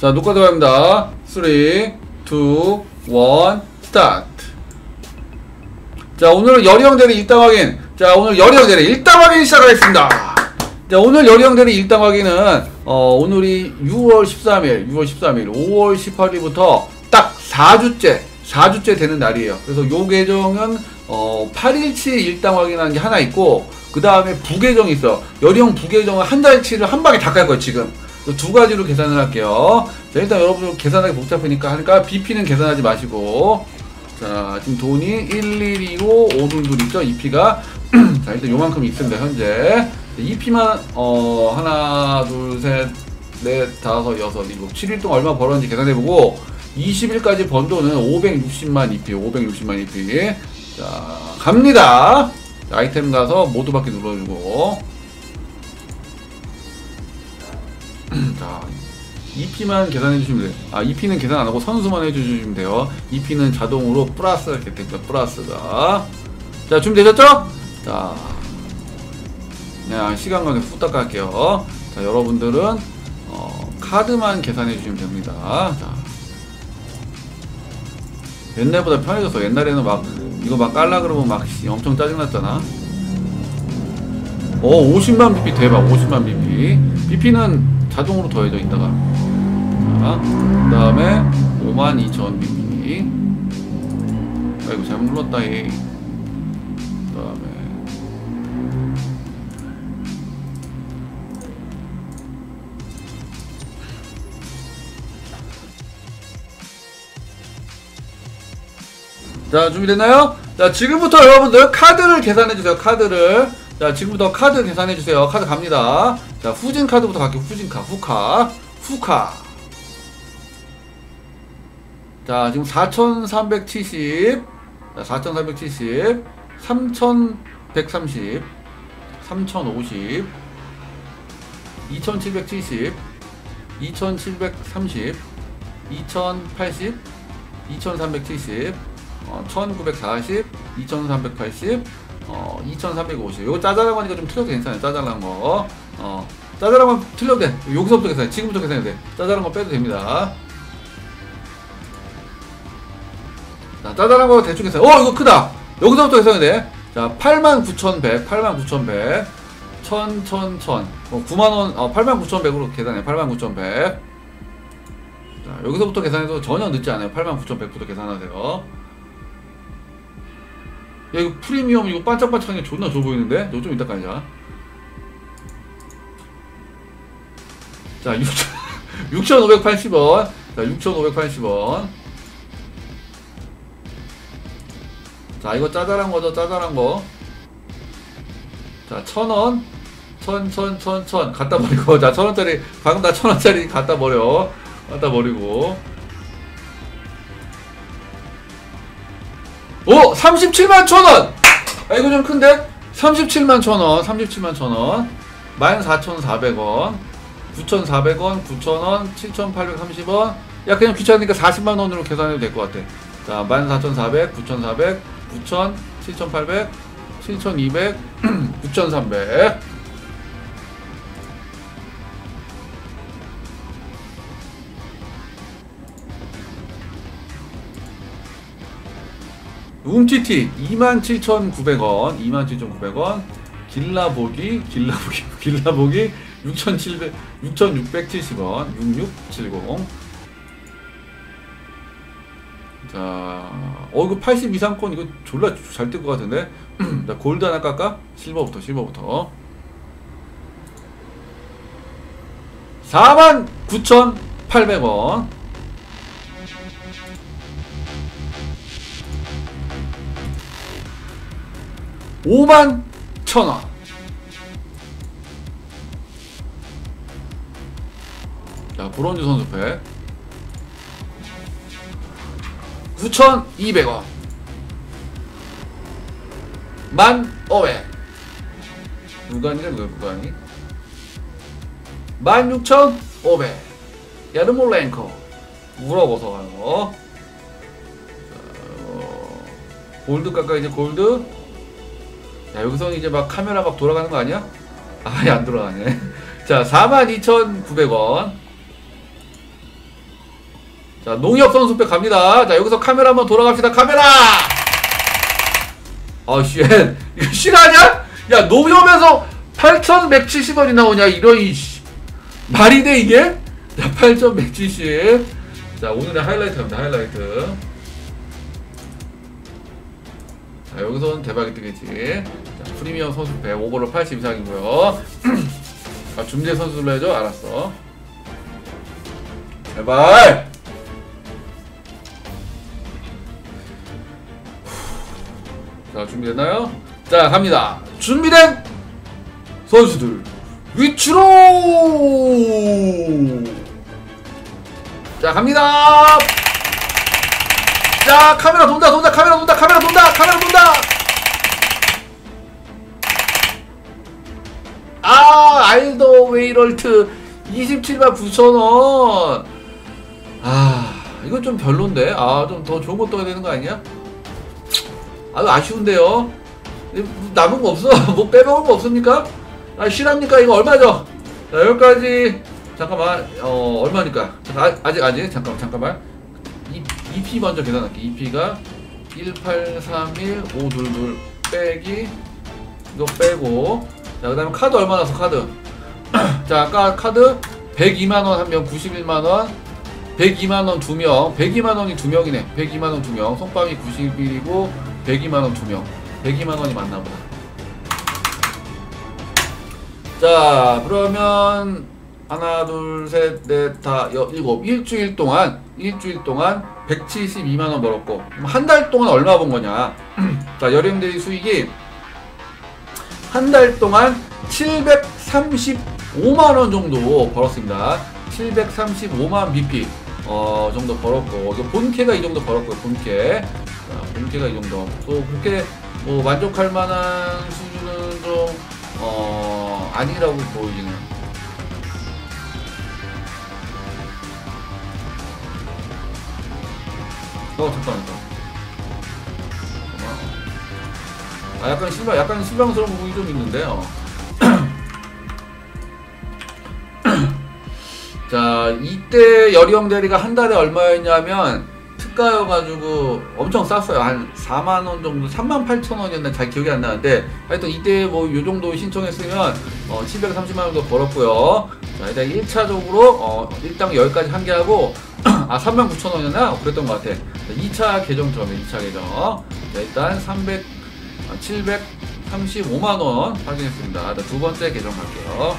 자, 녹화 들어갑니다. 3, 2, 1, 스타트. 자, 오늘은 열이형 대리 일당 확인. 자, 오늘 열이형 대리 일당 확인 시작하겠습니다. 자, 오늘 열이형 대리 일당 확인은, 어, 오늘이 6월 13일, 6월 13일, 5월 18일부터 딱 4주째, 4주째 되는 날이에요. 그래서 요 계정은, 어, 8일치 일당 확인하는 게 하나 있고, 그 다음에 부계정이 있어. 열이형 부계정은 한 달치를 한 방에 다 깔 거예요, 지금. 그 두 가지로 계산을 할게요. 자, 일단 여러분 계산하기 복잡하니까 하니까 BP는 계산하지 마시고. 자, 지금 돈이 1125 오늘둘 있죠? EP가. 자, 일단 요만큼 있습니다, 현재. EP만, 어, 하나, 둘, 셋, 넷, 다섯, 여섯, 일곱, 7일 동안 얼마 벌었는지 계산해보고, 20일까지 번 돈은 560만 EP, 560만 EP. 자, 갑니다. 자, 아이템 가서 모두 받기 눌러주고. 자, EP만 계산해 주시면 돼요. 아, EP는 계산 안 하고 선수만 해 주시면 돼요. EP는 자동으로 플러스가 이렇게 됩니다. 플러스가. 자, 준비되셨죠? 자, 그냥 시간 관계 후딱 갈게요. 자, 여러분들은 어, 카드만 계산해 주시면 됩니다. 자, 옛날보다 편해졌어. 옛날에는 막 이거 막 깔라 그러면 막 씨, 엄청 짜증났잖아. 오, 50만 BP 대박. 50만 BP. BP는 자동으로 더해져 있다가. 자, 그 다음에 52,000 BP. 아이고, 잘못 눌렀다, 이. 그 다음에. 자, 준비됐나요? 자, 지금부터 여러분들 카드를 계산해주세요, 카드를. 자, 지금부터 카드 계산해주세요. 카드 갑니다. 자, 후진 카드부터 갈게요. 후진 카, 후카, 후카. 자, 지금 4,370, 자, 4,370, 3,130, 3,050, 2,770, 2,730, 2,080, 2,370, 어, 1940, 2380, 어, 2350. 요거 짜잘한 거니까 좀 틀려도 괜찮아요. 짜잘한 거. 어, 짜잘한 건 틀려도 돼. 여기서부터 계산해. 지금부터 계산해도 돼. 짜잘한 거 빼도 됩니다. 자, 짜잘한 거 대충 계산. 어, 이거 크다. 여기서부터 계산해야 돼. 자, 89,100, 89,100. 1000, 1000, 1000. 어, 9만원, 어, 89,100으로 계산해. 89,100. 자, 여기서부터 계산해도 전혀 늦지 않아요. 89,100부터 계산하세요. 야 이거 프리미엄 이거 반짝반짝한 게 존나 좋아 보이는데? 너 좀 이따 깔자. 자 6,580원. 자 6,580원. 자 이거 짜잘한 거죠 짜잘한 거자 천원. 천 천 천 천. 갖다 버리고. 자 천원짜리 방금 다 천원짜리 갖다 버려. 갖다 버리고 오! 37만 천원! 아, 이거 좀 큰데? 37만 천원, 37만 천원. 14,400원. 9,400원, 9,000원, 7,830원. 야, 그냥 귀찮으니까 40만원으로 계산해도 될 것 같아. 자, 14,400, 9,400, 9,000, 7,800, 7,200, 9,300. 움티티 27,900원 27,900원 길라보기 길라보기 길라보기 6,700 6,670원 6670 자, 어 이거 80 이상권 이거 졸라 잘 뜰 것 같은데? 자 골드 하나 깎아? 실버부터 실버부터. 49,800원 5만 천원. 자 브론즈 선수팩 9,200원. 만 오백 무관이래 누가 무관이? 16,500 야르몰렌코 물어보서 가요 골드 깎아 이제 골드 야 여기서 이제 막 카메라 막 돌아가는 거 아니야? 아예 안 돌아가네 자 42,900원 자, 농협 선수배 갑니다. 자, 여기서 카메라 한번 돌아갑시다. 카메라! 아, 쉣. 이거 실화냐? 야, 농협에서 8,170원이 나오냐? 이런, 이, 씨. 말이 돼, 이게? 자, 8,170. 자, 오늘의 하이라이트 갑니다. 하이라이트. 자, 여기서는 대박이 뜨겠지. 자, 프리미엄 선수배 오버롤 80 이상이고요. 아, 준비대 선수로 해줘? 알았어. 제발! 자, 준비됐나요? 자, 갑니다. 준비된 선수들 위치로! 자, 갑니다! 자, 카메라 돈다, 돈다, 카메라 돈다, 카메라 돈다, 카메라 돈다! 아, 알더 웨이럴트 27만 9천원. 아, 이건 좀 별론데? 아, 좀 더 좋은 거 떠야 되는 거 아니야? 아유, 아쉬운데요? 남은 거 없어? 뭐 빼먹은 거 없습니까? 아, 실합니까? 이거 얼마죠? 자, 여기까지. 잠깐만, 어, 얼마니까? 잠깐, 아, 아직, 아직, 잠깐, 잠깐만. 이, EP 먼저 계산할게. EP가 1831, 522 빼기, 이거 빼고. 자, 그 다음에 카드 얼마 나왔어, 카드? 자, 아까 카드 102만원 한 명, 91만원, 102만원 두 명, 102만원이 두 명이네. 102만원 두 명, 손빵이 91이고, 102만원 두 명. 102만원이 맞나 보다. 자, 그러면, 하나, 둘, 셋, 넷, 다, 여, 일곱. 일주일 동안, 일주일 동안 172만 원 벌었고, 한 달 동안 얼마 번 거냐. 자, 여름대리 수익이 한 달 동안 735만 원 정도 벌었습니다. 735만 BP 어 정도 벌었고 본캐가 이 정도 벌었고요. 본캐 자, 본캐가 이 정도 또 그렇게 뭐 만족할 만한 수준은 좀 어 아니라고 보이기는. 어 잠깐만. 아 약간 실망 약간 실망스러운 부분이 좀 있는데요. 자 이때 여리형 대리가 한 달에 얼마였냐면 특가여가지고 엄청 쌌어요 한 4만 원 정도 3만 8천 원이었나 잘 기억이 안 나는데 하여튼 이때 뭐 요 정도 신청했으면 어, 730만 원 정도 벌었고요 자 일단 1차적으로 어, 일당 여기까지 한 개 하고 아 3만 9천 원이었나 그랬던 것 같아 자, 2차 계정 들어가면 2차 계정 자, 일단 300 735만원 확인했습니다. 두 번째 계정 갈게요.